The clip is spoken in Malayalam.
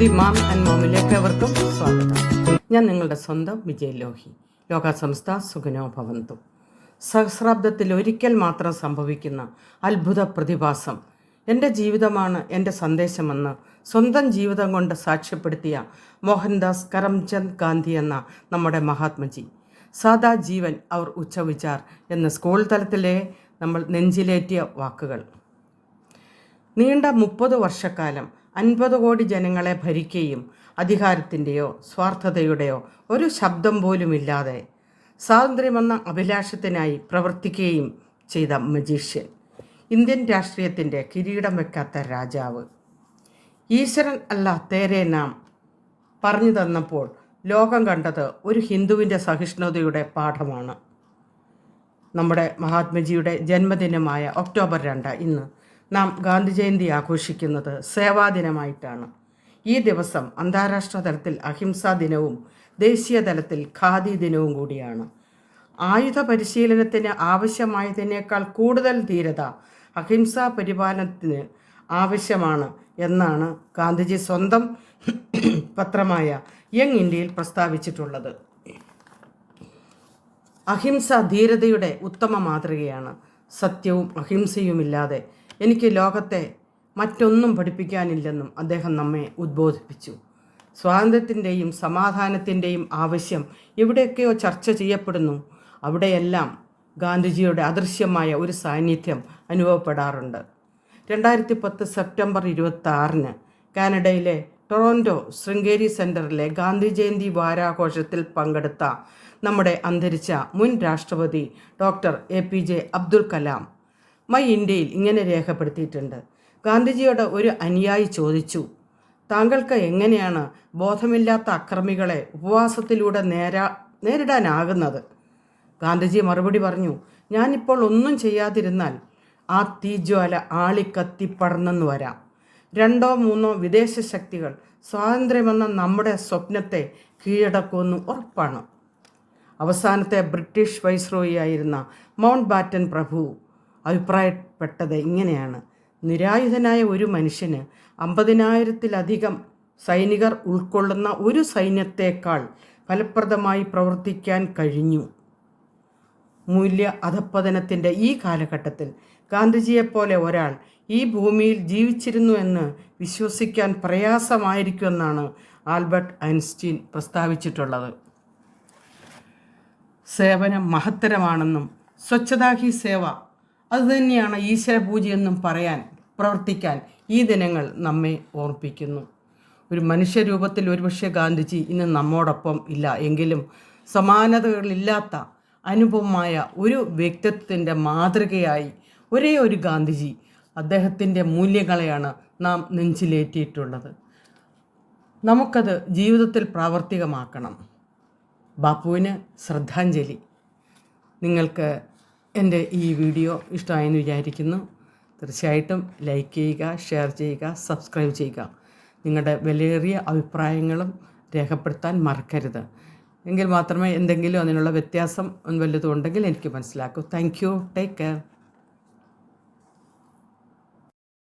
ദി മാം ആൻഡ് മോമിലേക്ക് അവർക്കും സ്വാഗതം. ഞാൻ നിങ്ങളുടെ സ്വന്തം വിജയ് ലോഹി. ലോകസംസ്ഥ സുഖനോ ഭവന്തു. സഹസ്രാബ്ദത്തിൽ ഒരിക്കൽ മാത്രം സംഭവിക്കുന്ന അത്ഭുത പ്രതിഭാസം എന്റെ ജീവിതമാണ് എന്റെ സന്ദേശമെന്ന് സ്വന്തം ജീവിതം കൊണ്ട് സാക്ഷ്യപ്പെടുത്തിയ മോഹൻദാസ് കരംചന്ദ് ഗാന്ധി എന്ന നമ്മുടെ മഹാത്മജി. സാദാ ജീവൻ അവർ ഉച്ചവിചാർ എന്ന സ്കൂൾ തലത്തിലെ നമ്മൾ നെഞ്ചിലേറ്റിയ വാക്കുകൾ. നീണ്ട മുപ്പത് വർഷക്കാലം അൻപത് കോടി ജനങ്ങളെ ഭരിക്കുകയും അധികാരത്തിന്റെയോ സ്വാർത്ഥതയുടെയോ ഒരു ശബ്ദം പോലുമില്ലാതെ സ്വാതന്ത്ര്യമെന്ന അഭിലാഷത്തിനായി പ്രവർത്തിക്കുകയും ചെയ്ത മജീഷ്യൻ ഇന്ത്യൻ രാഷ്ട്രീയത്തിന്റെ കിരീടം വെക്കാത്ത രാജാവ്. ഈശ്വരൻ അല്ല തേരെ നാം പറഞ്ഞു തന്നപ്പോൾ ലോകം കണ്ടത് ഒരു ഹിന്ദുവിന്റെ സഹിഷ്ണുതയുടെ പാഠമാണ്. നമ്മുടെ മഹാത്മജിയുടെ ജന്മദിനമായ ഒക്ടോബർ രണ്ട് ഇന്ന് നാം ഗാന്ധി ജയന്തി ആഘോഷിക്കുന്നത് സേവാദിനമായിട്ടാണ്. ഈ ദിവസം അന്താരാഷ്ട്ര തലത്തിൽ അഹിംസാ ദിനവും ദേശീയ തലത്തിൽ ഖാദി ദിനവും കൂടിയാണ്. ആയുധ പരിശീലനത്തിന് ആവശ്യമായതിനേക്കാൾ കൂടുതൽ ധീരത അഹിംസാ പരിപാലനത്തിന് ആവശ്യമാണ് എന്നാണ് ഗാന്ധിജി സ്വന്തം പത്രമായ യങ് ഇന്ത്യയിൽ പ്രസ്താവിച്ചിട്ടുള്ളത്. അഹിംസ ധീരതയുടെ ഉത്തമ മാതൃകയാണ്. സത്യവും അഹിംസയുമില്ലാതെ എനിക്ക് ലോകത്തെ മറ്റൊന്നും പഠിപ്പിക്കാനില്ലെന്നും അദ്ദേഹം നമ്മെ ഉദ്ബോധിപ്പിച്ചു. സ്വാതന്ത്ര്യത്തിന്റെയും സമാധാനത്തിന്റെയും ആവശ്യം എവിടെയൊക്കെയോ ചർച്ച ചെയ്യപ്പെടുന്നു. അവിടെയെല്ലാം ഗാന്ധിജിയുടെ അദൃശ്യമായ ഒരു സാന്നിധ്യം അനുഭവപ്പെടാറുണ്ട്. രണ്ടായിരത്തി പത്ത് സെപ്റ്റംബർ ഇരുപത്തി കാനഡയിലെ ടൊറോന്റോ ശൃംഗേരി സെന്ററിലെ ഗാന്ധി ജയന്തി വാരാഘോഷത്തിൽ പങ്കെടുത്ത നമ്മുടെ അന്തരിച്ച മുൻ രാഷ്ട്രപതി doctor A P J Abdul Kalam my ഇന്ത്യയിൽ ഇങ്ങനെ രേഖപ്പെടുത്തിയിട്ടുണ്ട്. ഗാന്ധിജിയോട് ഒരു അനുയായി ചോദിച്ചു താങ്കൾക്ക് എങ്ങനെയാണ് ബോധമില്ലാത്ത അക്രമികളെ ഉപവാസത്തിലൂടെ നേരാ നേരിടാനാകുന്നത്? ഗാന്ധിജി മറുപടി പറഞ്ഞു ഞാനിപ്പോൾ ഒന്നും ചെയ്യാതിരുന്നാൽ ആ തീജ്വാല ആളിക്കത്തിപ്പടർന്നെന്ന് വരാം. രണ്ടോ മൂന്നോ വിദേശ ശക്തികൾ സ്വാതന്ത്ര്യമെന്ന നമ്മുടെ സ്വപ്നത്തെ കീഴടക്കുമെന്ന് ഉറപ്പാണ്. അവസാനത്തെ ബ്രിട്ടീഷ് വൈസ്രോയി ആയിരുന്ന മൗണ്ട് ബാറ്റൻ പ്രഭു അഭിപ്രായപ്പെട്ടത് ഇങ്ങനെയാണ്. നിരായുധനായ ഒരു മനുഷ്യന് അമ്പതിനായിരത്തിലധികം സൈനികർ ഉൾക്കൊള്ളുന്ന ഒരു സൈന്യത്തേക്കാൾ ഫലപ്രദമായി പ്രവർത്തിക്കാൻ കഴിഞ്ഞു. മൂല്യ അധപ്പതനത്തിന്റെ ഈ കാലഘട്ടത്തിൽ ഗാന്ധിജിയെപ്പോലെ ഒരാൾ ഈ ഭൂമിയിൽ ജീവിച്ചിരുന്നു എന്ന് വിശ്വസിക്കാൻ പ്രയാസമായിരിക്കുമെന്നാണ് ആൽബർട്ട് ഐൻസ്റ്റീൻ പ്രസ്താവിച്ചിട്ടുള്ളത്. സേവനം മഹത്തരമാണെന്നും സ്വച്ഛതാ ഹി സേവ അതുതന്നെയാണ് ഈശ്വരപൂജയെന്നും പറയാൻ പ്രവർത്തിക്കാൻ ഈ ദിനങ്ങൾ നമ്മെ ഓർപ്പിക്കുന്നു. ഒരു മനുഷ്യരൂപത്തിൽ ഒരുപക്ഷെ ഗാന്ധിജി ഇന്ന് നമ്മോടൊപ്പം ഇല്ല. എങ്കിലും സമാനതകളില്ലാത്ത അനുപമമായ ഒരു വ്യക്തിത്വത്തിന്റെ മാതൃകയായി ഒരേ ഒരു ഗാന്ധിജി അദ്ദേഹത്തിന്റെ മൂല്യങ്ങളെയാണ് നാം നെഞ്ചിലേറ്റിയിട്ടുള്ളത്. നമുക്കത് ജീവിതത്തിൽ പ്രാവർത്തികമാക്കണം. ബാപ്പുവിന് ശ്രദ്ധാഞ്ജലി. നിങ്ങൾക്ക് എന്റെ ഈ വീഡിയോ ഇഷ്ടമായെന്ന് വിചാരിക്കുന്നു. തീർച്ചയായിട്ടും ലൈക്ക് ചെയ്യുക ഷെയർ ചെയ്യുക സബ്സ്ക്രൈബ് ചെയ്യുക. നിങ്ങളുടെ വിലയേറിയ അഭിപ്രായങ്ങളും രേഖപ്പെടുത്താൻ മറക്കരുത്. എങ്കിൽ മാത്രമേ എന്തെങ്കിലും അതിനുള്ള വ്യത്യാസം വല്ലതും ഉണ്ടെങ്കിൽ എനിക്ക് മനസ്സിലാക്കൂ. Thank you take care